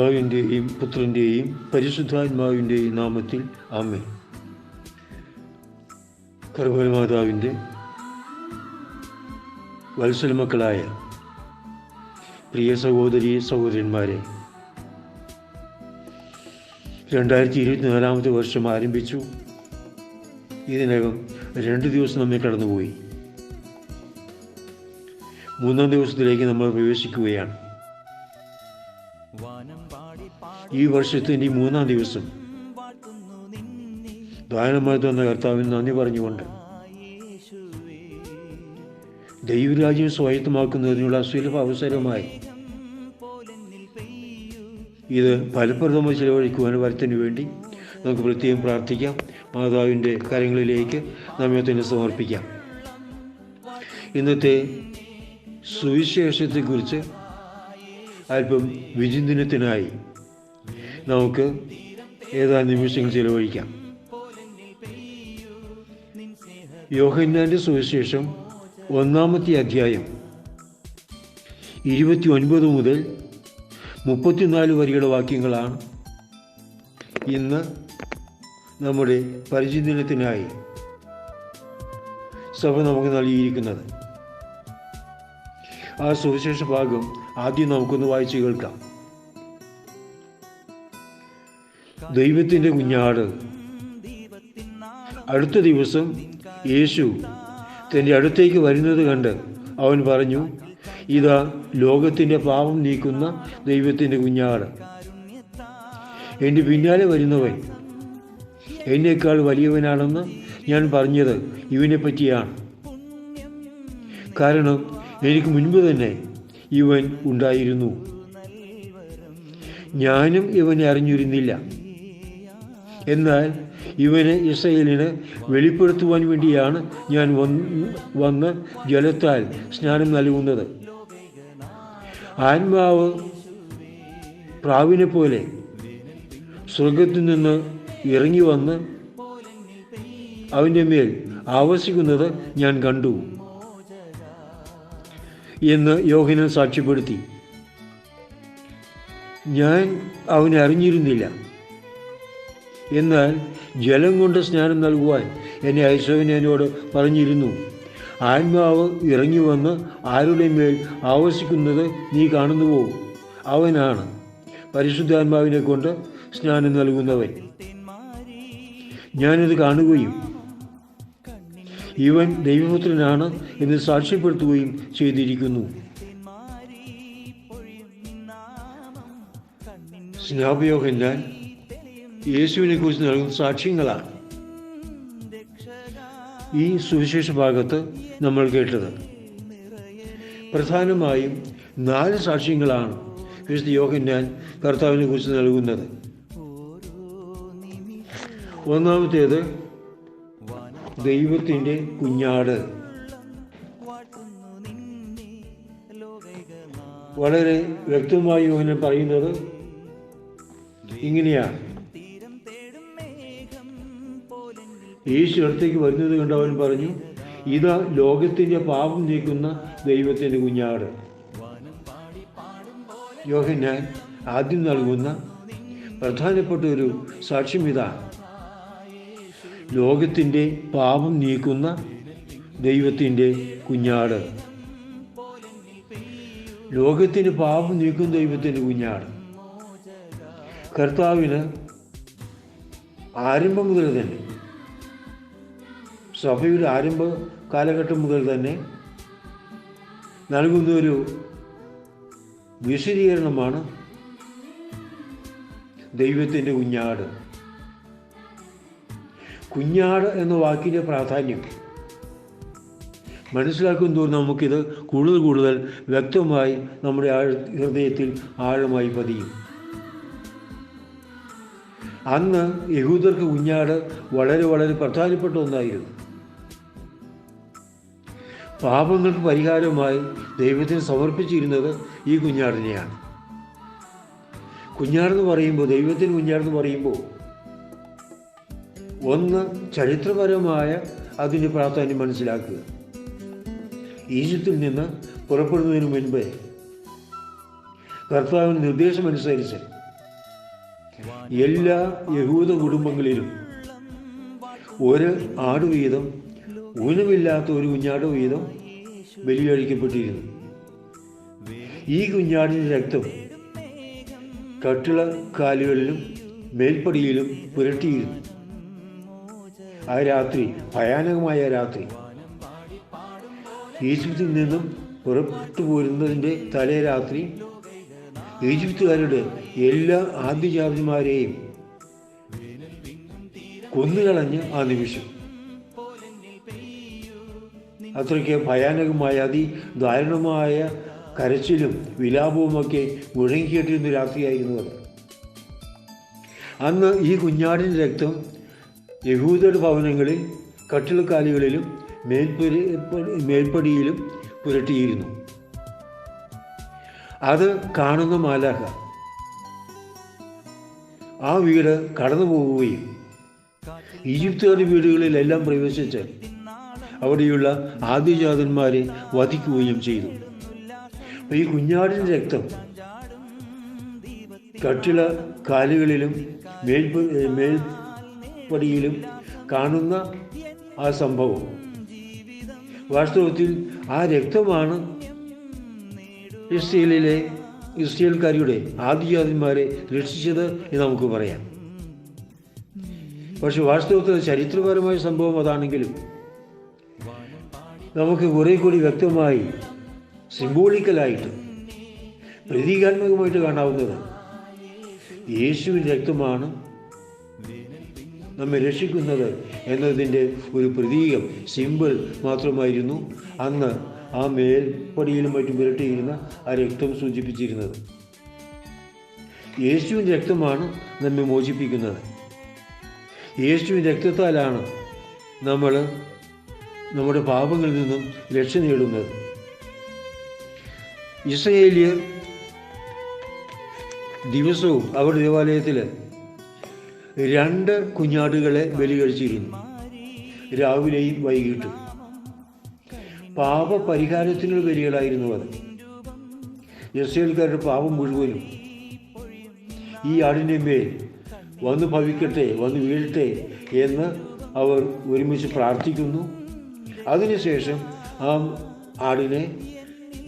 പിതാവിന്റെയും പുത്രന്റെയും പരിശുദ്ധാത്മാവിന്റെയും നാമത്തിൽ ആമേ കർമ്മമാതാവിന്റെ വത്സലമക്കളായ പ്രിയ സഹോദരി സഹോദരന്മാരെ രണ്ടായിരത്തി ഇരുപത്തിനാലാമത്തെ വർഷം ആരംഭിച്ചു. ഇതിനകം രണ്ട് ദിവസം നമ്മെ കടന്നുപോയി. മൂന്നാം ദിവസത്തിലേക്ക് നമ്മൾ പ്രവേശിക്കുകയാണ്. ഈ വർഷത്തിന്റെ മൂന്നാം ദിവസം. ദാനമായി തന്ന കർത്താവിന് നന്ദി പറഞ്ഞുകൊണ്ട് ദൈവരാജ്യം സ്വായത്തമാക്കുന്നതിനുള്ള സുലഭ അവസരമായി ഇത് ഫലപ്രദമായി ചിലവഴിക്കുവാൻ വരത്തിന് വേണ്ടി നമുക്ക് പ്രത്യേകം പ്രാർത്ഥിക്കാം. മാതാവിന്റെ കാര്യങ്ങളിലേക്ക് നമ്മെ തന്നെ സമർപ്പിക്കാം. ഇന്നത്തെ സുവിശേഷത്തെക്കുറിച്ച് അല്പം വിചിന്തനത്തിനായി നമുക്ക് ഏതാ നിമിഷം ചിലവഴിക്കാം. യോഹന്നാന്റെ സുവിശേഷം ഒന്നാമത്തെ അധ്യായം ഇരുപത്തി ഒൻപത് മുതൽ മുപ്പത്തിനാല് വരെയുള്ള വാക്യങ്ങളാണ് ഇന്ന് നമ്മുടെ പരിചിന്തനത്തിനായി സഭ നമുക്ക് നൽകിയിരിക്കുന്നത്. ആ സുവിശേഷ ഭാഗം ആദ്യം നമുക്കൊന്ന് വായിച്ചു കേൾക്കാം. ദൈവത്തിന്റെ കുഞ്ഞാട്. അടുത്ത ദിവസം യേശു തന്റെ അടുത്തേക്ക് വരുന്നത് കണ്ട് അവൻ പറഞ്ഞു ഇതാ ലോകത്തിന്റെ പാപം നീക്കുന്ന ദൈവത്തിന്റെ കുഞ്ഞാട്. എന്റെ പിന്നാലെ വരുന്നവൻ എന്നേക്കാൾ വലിയവനാണെന്ന് ഞാൻ പറഞ്ഞത് ഇവനെ പറ്റിയാണ് കാരണം എനിക്ക് മുൻപ് തന്നെ ഇവൻ ഉണ്ടായിരുന്നു. ഞാനും ഇവനെ അറിഞ്ഞിരുന്നില്ല. എന്നാൽ ഇവനെ ഇസ്രയേലിന് വെളിപ്പെടുത്തുവാൻ വേണ്ടിയാണ് ഞാൻ വന്ന് ജലത്താൽ സ്നാനം നൽകുന്നത്. ആത്മാവ് പ്രാവിനെ പോലെ സ്വർഗത്തിൽ നിന്ന് ഇറങ്ങി വന്ന് അവന്റെ മേൽ ആവസിക്കുന്നത് ഞാൻ കണ്ടു എന്ന് യോഹനൻ സാക്ഷ്യപ്പെടുത്തി. ഞാൻ അവനെ അറിഞ്ഞിരുന്നില്ല. എന്നാൽ ജലം കൊണ്ട് സ്നാനം നൽകുവാൻ എന്നെ ഐശ്വരൻ എന്നോട് പറഞ്ഞിരുന്നു. ആത്മാവ് ഇറങ്ങി വന്ന് ആരുടെ മേൽ ആവശിക്കുന്നത് നീ കാണുന്നുവോ? അവനാണ് പരിശുദ്ധാത്മാവിനെ കൊണ്ട് സ്നാനം നൽകുന്നവൻ. ഞാനിത് കാണുകയും ഇവൻ ദൈവപുത്രനാണ് എന്ന് സാക്ഷ്യപ്പെടുത്തുകയും ചെയ്തിരിക്കുന്നു. സ്നാപയോഹന്നാൻ യേശുവിനെ കുറിച്ച് നൽകുന്ന സാക്ഷ്യങ്ങളാണ് ഈ സുവിശേഷ ഭാഗത്ത് നമ്മൾ കേട്ടത്. പ്രധാനമായും നാല് സാക്ഷ്യങ്ങളാണ് വിശുദ്ധ യോഹന്നാൻ കർത്താവിനെ കുറിച്ച് നൽകുന്നത്. ഒന്നാമത്തേത് ദൈവത്തിന്റെ കുഞ്ഞാട്. വളരെ വ്യക്തമായി യോഹനൻ പറയുന്നത് ഇങ്ങനെയാണ്. യേശു അടുത്തേക്ക് വരുന്നത് കണ്ട് അവൻ പറഞ്ഞു ഇതാ ലോകത്തിന്റെ പാപം നീക്കുന്ന ദൈവത്തിന്റെ കുഞ്ഞാട്. യോഹന്നാൻ ആദ്യം നൽകുന്ന പ്രധാനപ്പെട്ട ഒരു സാക്ഷ്യം ഇതാണ് ലോകത്തിന്റെ പാപം നീക്കുന്ന ദൈവത്തിന്റെ കുഞ്ഞാട്. ലോകത്തിന്റെ പാപം നീക്കുന്ന ദൈവത്തിന്റെ കുഞ്ഞാട്. കർത്താവിന് ആരംഭം മുതൽ തന്നെ സഭയുടെ ആരംഭ കാലഘട്ടം മുതൽ തന്നെ നൽകുന്ന ഒരു വിശദീകരണമാണ് ദൈവത്തിന്റെ കുഞ്ഞാട്. കുഞ്ഞാട് എന്ന വാക്കിന്റെ പ്രാധാന്യം മനസ്സിലാക്കും തോറും നമുക്കിത് കൂടുതൽ കൂടുതൽ വ്യക്തമായി നമ്മുടെ ഹൃദയത്തിൽ ആഴമായി പതിയും. അന്ന് യഹൂദർക്ക് കുഞ്ഞാട് വളരെ വളരെ പ്രധാനപ്പെട്ട ഒന്നായിരുന്നു. പാപങ്ങൾക്ക് പരിഹാരമായി ദൈവത്തിന് സമർപ്പിച്ചിരുന്നത് ഈ കുഞ്ഞാടിനെയാണ്. കുഞ്ഞാടെന്ന് പറയുമ്പോൾ ദൈവത്തിന് കുഞ്ഞാടെന്ന് പറയുമ്പോൾ ഒന്ന് ചരിത്രപരമായ അതിന്റെ പ്രാധാന്യം മനസ്സിലാക്കുക. ഈജിപ്തിൽ നിന്ന് പുറപ്പെടുന്നതിന് മുൻപേ കർത്താവിന് നിർദ്ദേശമനുസരിച്ച് എല്ലാ യഹൂദ കുടുംബങ്ങളിലും ഒരു ആട് വീതം ഊനമില്ലാത്ത ഒരു കുഞ്ഞാട് വീതം ബലി കഴിക്കപ്പെട്ടിരുന്നു ഈ കുഞ്ഞാടിന്റെ രക്തം കട്ടിള കാലുകളിലും മേൽപ്പടിയിലും പുരട്ടിയിരുന്നു. ആ രാത്രി ഭയാനകമായ രാത്രി. ഈജിപ്തിൽ നിന്നും പുറപ്പെട്ടു പോരുന്നതിന്റെ തലേ രാത്രി ഈജിപ്തുകാരുടെ എല്ലാ ആദ്യജാതിമാരെയും കൊന്നുകളഞ്ഞ് ആ നിമിഷം. അത്രയ്ക്ക് ഭയാനകമായ അതി ദാരുണമായ കരച്ചിലും വിലാപവുമൊക്കെ മുഴങ്ങിക്കേട്ടിരുന്ന രാത്രിയായിരുന്നു അത്. അന്ന് ഈ കുഞ്ഞാടിന്റെ രക്തം യഹൂദരുടെ ഭവനങ്ങളിൽ കട്ടിളക്കാലുകളിലും മേൽപ്പുരി മേൽപ്പടിയിലും പുരട്ടിയിരുന്നു. അത് കാണുന്ന മാലാഹ ആ വീട് കടന്നു പോവുകയും ഈജിപ്തുകാരുടെ വീടുകളിലെല്ലാം പ്രവേശിച്ച് അവിടെയുള്ള ആദ്യജാതന്മാരെ വധിക്കുകയും ചെയ്തു. ഈ കുഞ്ഞാടിന്റെ രക്തം കട്ടിള കാലുകളിലും മേൽപ മേൽപ്പടിയിലും കാണുന്ന ആ സംഭവം. വാസ്തവത്തിൽ ആ രക്തമാണ് ഇസ്രയേലിലെ ഇസ്രയേൽക്കാരിയുടെ ആദ്യജാതന്മാരെ രക്ഷിച്ചത് എന്ന് നമുക്ക് പറയാം. പക്ഷെ വാസ്തവത്തിൽ ചരിത്രപരമായ സംഭവം അതാണെങ്കിലും നമുക്ക് കുറേ കൂടി വ്യക്തമായി സിംബോളിക്കലായിട്ട് പ്രതീകാത്മകമായിട്ട് കാണാവുന്നത് യേശുവിന്റെ രക്തമാണ് നമ്മെ രക്ഷിക്കുന്നത് എന്നതിന്റെ ഒരു പ്രതീകം സിമ്പിൾ മാത്രമായിരുന്നു അന്ന് ആ മേൽപ്പടിയിലും മറ്റും പുരട്ടിയിരുന്ന ആ രക്തം സൂചിപ്പിച്ചിരുന്നത്. യേശുവിന്റെ രക്തമാണ് നമ്മെ മോചിപ്പിക്കുന്നത്. യേശുവിന്റെ രക്തത്താലാണ് നമ്മൾ നമ്മുടെ പാപങ്ങളിൽ നിന്നും രക്ഷ നേടുന്നത്. ഇസ്രയേലിയർ ദിവസവും അവരുടെ ദേവാലയത്തിൽ രണ്ട് കുഞ്ഞാടുകളെ ബലി കഴിച്ചിരുന്നു രാവിലെയും വൈകിട്ടും. പാപ പരിഹാരത്തിനുള്ള ബലികളായിരുന്നു അത്. ഇസ്രയേൽക്കാരുടെ പാപം മുഴുവനും ഈ ആടിന്റെ മേൽ വന്ന് ഭവിക്കട്ടെ വന്ന് വീഴട്ടെ എന്ന് അവർ ഒരുമിച്ച് പ്രാർത്ഥിക്കുന്നു. അതിനുശേഷം ആ ആടിനെ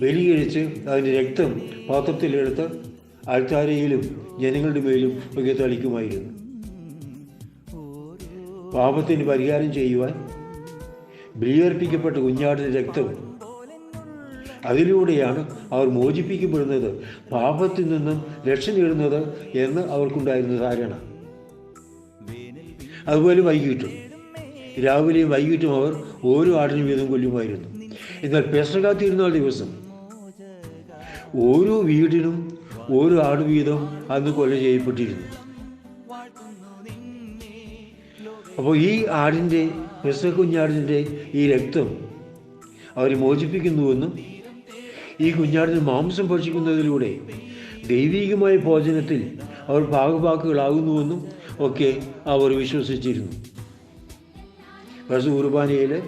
ബലികഴിച്ച് അതിന്റെ രക്തം പാത്രത്തിലെടുത്ത് അൽത്താരയിലും ജനങ്ങളുടെ മേലും ഒക്കെ തളിക്കുമായിരുന്നു. പാപത്തിന് പരിഹാരം ചെയ്യുവാൻ ബലിയർപ്പിക്കപ്പെട്ട കുഞ്ഞാടിന്റെ രക്തം അതിലൂടെയാണ് അവർ മോചിപ്പിക്കപ്പെടുന്നത്. പാപത്തിൽ നിന്നും രക്ഷ നേടുന്നത് എന്ന് അവർക്കുണ്ടായിരുന്ന ധാരണ അതുപോലെ വൈകിട്ടും. രാവിലെയും വൈകിട്ടും അവർ ഓരോ ആടിനും വീതം കൊല്ലുമായിരുന്നു. എന്നാൽ പെസക തിരുനാൾ ദിവസം ഓരോ വീടിനും ഓരോ ആട് വീതം അന്ന് കൊല ചെയ്യപ്പെട്ടിരുന്നു. അപ്പോൾ ഈ ആടിന്റെ പെസക കുഞ്ഞാടിന്റെ ഈ രക്തം അവർ മോചിപ്പിക്കുന്നുവെന്നും ഈ കുഞ്ഞാടിന് മാംസം ഭക്ഷിക്കുന്നതിലൂടെ ദൈവീകമായ ഭോജനത്തിൽ അവർ ഭാഗഭാക്കുകളാകുന്നുവെന്നും ഒക്കെ അവർ വിശ്വസിച്ചിരുന്നു. പശു കുർബാനയിൽ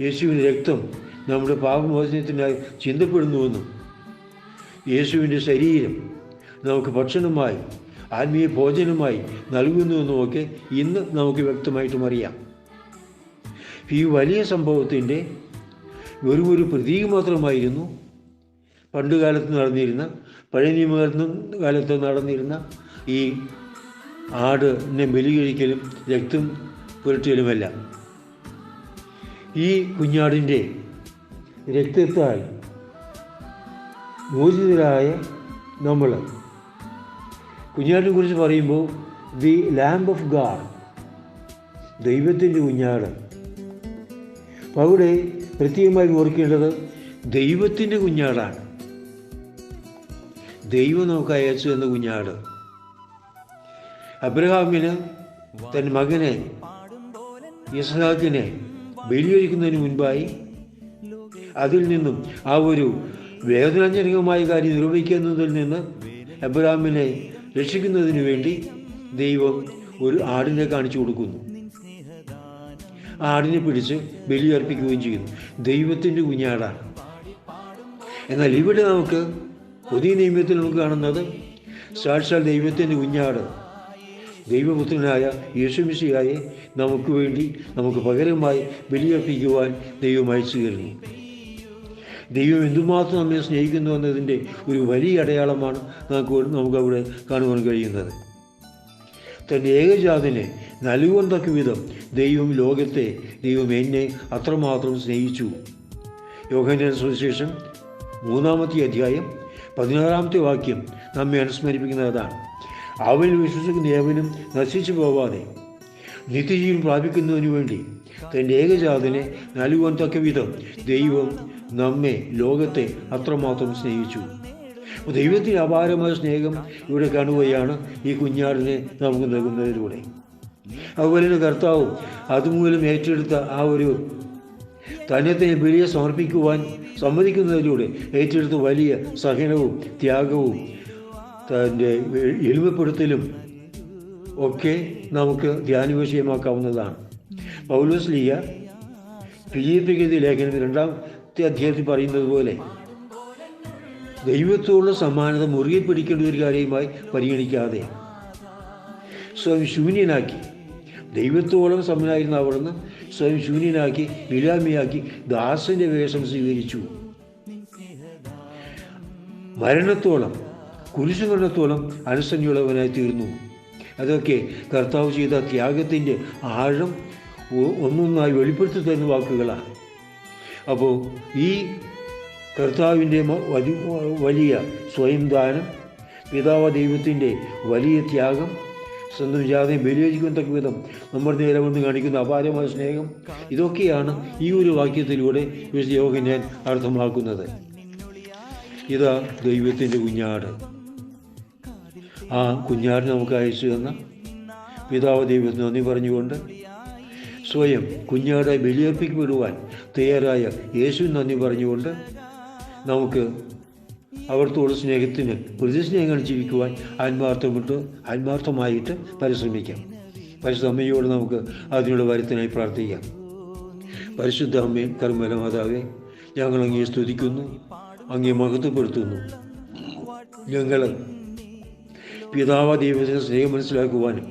യേശുവിന്റെ രക്തം നമ്മുടെ പാപമോചനത്തിനായി ചിന്തപ്പെടുന്നുവെന്നും യേശുവിന്റെ ശരീരം നമുക്ക് ഭക്ഷണമായി ആത്മീയ ഭോജനമായി നൽകുന്നുവെന്നുമൊക്കെ ഇന്ന് നമുക്ക് വ്യക്തമായിട്ടും അറിയാം. ഈ വലിയ സംഭവത്തിന്റെ വെറും ഒരു പ്രതീകം മാത്രമായിരുന്നു. പണ്ട് കാലത്ത് നടന്നിരുന്ന പഴയ നിയമ കാലത്ത് നടന്നിരുന്ന ഈ ആടിനെ ബലി കഴിക്കലും രക്തം പുരട്ടലുമെല്ലാം ഈ കുഞ്ഞാടിന്റെ രക്തത്താൽ മോചിതരായ നമ്മൾ. കുഞ്ഞാടിനെ കുറിച്ച് പറയുമ്പോൾ ദി ലാംബ് ഓഫ് ഗാഡ് ദൈവത്തിന്റെ കുഞ്ഞാട്. അപ്പോൾ അവിടെ പ്രത്യേകമായി ഓർക്കേണ്ടത് ദൈവത്തിന്റെ കുഞ്ഞാടാണ്. ദൈവം നമുക്ക് അയച്ചു എന്ന കുഞ്ഞാട്. അബ്രഹാമിന് തന്റെ മകനെ ഇസ്ഹാക്കിനെ ബലിയൊഴിക്കുന്നതിന് മുൻപായി അതിൽ നിന്നും ആ ഒരു വേദനാജനകമായ കാര്യം നിർവഹിക്കുന്നതിൽ നിന്ന് അബ്രഹാമിനെ രക്ഷിക്കുന്നതിന് വേണ്ടി ദൈവം ഒരു ആടിനെ കാണിച്ചു കൊടുക്കുന്നു. ആടിനെ പിടിച്ച് ബലിയർപ്പിക്കുകയും ചെയ്യുന്നു. ദൈവത്തിന്റെ കുഞ്ഞാടാണ്. എന്നാൽ ഇവിടെ നമുക്ക് പുതിയ നിയമത്തിൽ നമുക്ക് കാണുന്നത് സാക്ഷാൽ ദൈവത്തിന്റെ കുഞ്ഞാട് ദൈവപുത്രനായ യേശുമിശിയായെ നമുക്ക് വേണ്ടി നമുക്ക് പകരമായി ബലിയർപ്പിക്കുവാൻ ദൈവം അയച്ചു തരുന്നു. ദൈവം എന്തുമാത്രം നമ്മെ സ്നേഹിക്കുന്നു എന്നതിന്റെ ഒരു വലിയ അടയാളമാണ് നമുക്ക് നമുക്കവിടെ കാണുവാൻ കഴിയുന്നത്. തന്റെ ഏകജാതിനെ നൽകുവാൻ വിധം ദൈവം ലോകത്തെ ദൈവം എന്നെ അത്രമാത്രം സ്നേഹിച്ചു. യോഹന സുവിശേഷം മൂന്നാമത്തെ അധ്യായം പതിനാറാമത്തെ വാക്യം നമ്മെ അനുസ്മരിപ്പിക്കുന്നതാണ്. അവൻ വിശ്വസിക്കുന്ന ഏവനും നശിച്ചു പോവാതെ നിത്യജീവൻ പ്രാപിക്കുന്നതിനു വേണ്ടി തന്റെ ഏകജാതനെ നൽകുവാൻ തക്ക വിധം ദൈവം നമ്മെ ലോകത്തെ അത്രമാത്രം സ്നേഹിച്ചു. ദൈവത്തിന്റെ അപാരമായ സ്നേഹം ഇവിടെ കാണുകയാണ് ഈ കുഞ്ഞാടിനെ നമുക്ക് നൽകുന്നതിലൂടെ. അതുപോലെ തന്നെ കർത്താവും അതുമൂലം ഏറ്റെടുത്ത ആ ഒരു തന്നെ തന്നെ ബലിയെ സമർപ്പിക്കുവാൻ സമ്മതിക്കുന്നതിലൂടെ ഏറ്റെടുത്ത വലിയ സഹനവും ത്യാഗവും തന്റെ എളിമപ്പെടുത്തലും ഒക്കെ നമുക്ക് ധ്യാന വിഷയമാക്കാവുന്നതാണ് പൗലോസ് ലിയ ഫിലിപ്പിക്കതി ലേഖനത്തിൽ രണ്ടാമത്തെ അധ്യായത്തിൽ പറയുന്നത് പോലെ ദൈവത്തോടുള്ള സമാനത മുറുകെ പിടിക്കേണ്ട ഒരു കാര്യമായി പരിഗണിക്കാതെ സ്വയം ശൂന്യനാക്കി ദൈവത്തോളം സമനായിരുന്ന അവിടുന്ന് സ്വയം ശൂന്യനാക്കി വിലാമിയാക്കി ദാസന്റെ വേഷം സ്വീകരിച്ചു. മരണത്തോളം കുരിശുമരണത്തോളം അനുസരണയുള്ളവനായി തീർന്നു അതൊക്കെ കർത്താവ് ചെയ്ത ത്യാഗത്തിന്റെ ആഴം ഒന്നൊന്നായി വെളിപ്പെടുത്തി തരുന്ന വാക്കുകളാണ്. അപ്പോൾ ഈ കർത്താവിന്റെ വലി- വലിയ സ്വയം ദാനം പിതാവ ദൈവത്തിന്റെ വലിയ ത്യാഗം സ്വന്തം ജാതി ബലിയോജിക്കാൻ തക്ക വിധം നമ്മുടെ നേരെ വന്ന് കാണിക്കുന്ന അപാരമായ സ്നേഹം ഇതൊക്കെയാണ് ഈ ഒരു വാക്യത്തിലൂടെ യോഗം ഞാൻ അർത്ഥമാക്കുന്നത്. ഇതാ ദൈവത്തിന്റെ കുഞ്ഞാട്. ആ കുഞ്ഞാടിനെ നമുക്ക് അയച്ചു തന്ന പിതാവ് ദൈവത്തിന് നന്ദി പറഞ്ഞുകൊണ്ട് സ്വയം കുഞ്ഞാടെ ബലിയർപ്പിക്കപ്പെടുവാൻ തയ്യാറായ യേശു നന്ദി പറഞ്ഞുകൊണ്ട് നമുക്ക് അവിടുത്തോട് സ്നേഹത്തിന് പ്രതിസ്നേഹം ജീവിക്കുവാൻ ആത്മാർത്ഥമിട്ട് ആത്മാർത്ഥമായിട്ട് പരിശ്രമിക്കാം. പരിശുദ്ധ അമ്മയോട് നമുക്ക് അതിനുള്ള വരുത്തിനായി പ്രാർത്ഥിക്കാം. പരിശുദ്ധ അമ്മയും കർമ്മല മാതാവേ ഞങ്ങൾ അങ്ങേ സ്തുതിക്കുന്നു അങ്ങേ മഹത്വപ്പെടുത്തുന്നു. ഞങ്ങൾ പിതാവ ദൈവത്തിന്റെ സ്നേഹം മനസ്സിലാക്കുവാനും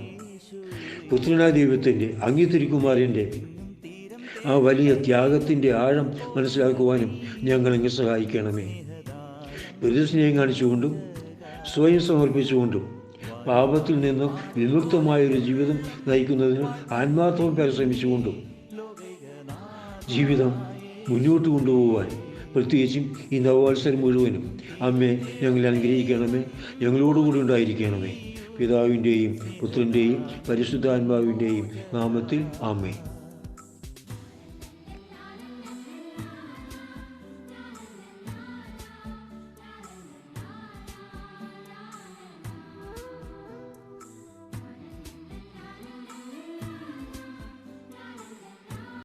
പുത്രനാ ദൈവത്തിന്റെ അങ്ങിത്തിരിക്കുമാരന്റെ ആ വലിയ ത്യാഗത്തിന്റെ ആഴം മനസ്സിലാക്കുവാനും ഞങ്ങളെങ്ങ് സഹായിക്കണമേ. പ്രതിസ്നേഹം കാണിച്ചുകൊണ്ടും സ്വയം സമർപ്പിച്ചുകൊണ്ടും പാപത്തിൽ നിന്നും വിമുക്തമായ ഒരു ജീവിതം നയിക്കുന്നതിന് ആത്മാർത്ഥം പരിശ്രമിച്ചുകൊണ്ടും ജീവിതം മുന്നോട്ട് കൊണ്ടുപോകാൻ പ്രത്യേകിച്ചും ഈ നവവത്സരം മുഴുവനും അമ്മേ ഞങ്ങളെ അനുഗ്രഹിക്കണമേ. ഞങ്ങളോടുകൂടി ഉണ്ടായിരിക്കണമേ. പിതാവിന്റെയും പുത്രന്റെയും പരിശുദ്ധാത്മാവിന്റെയും നാമത്തിൽ ആമേ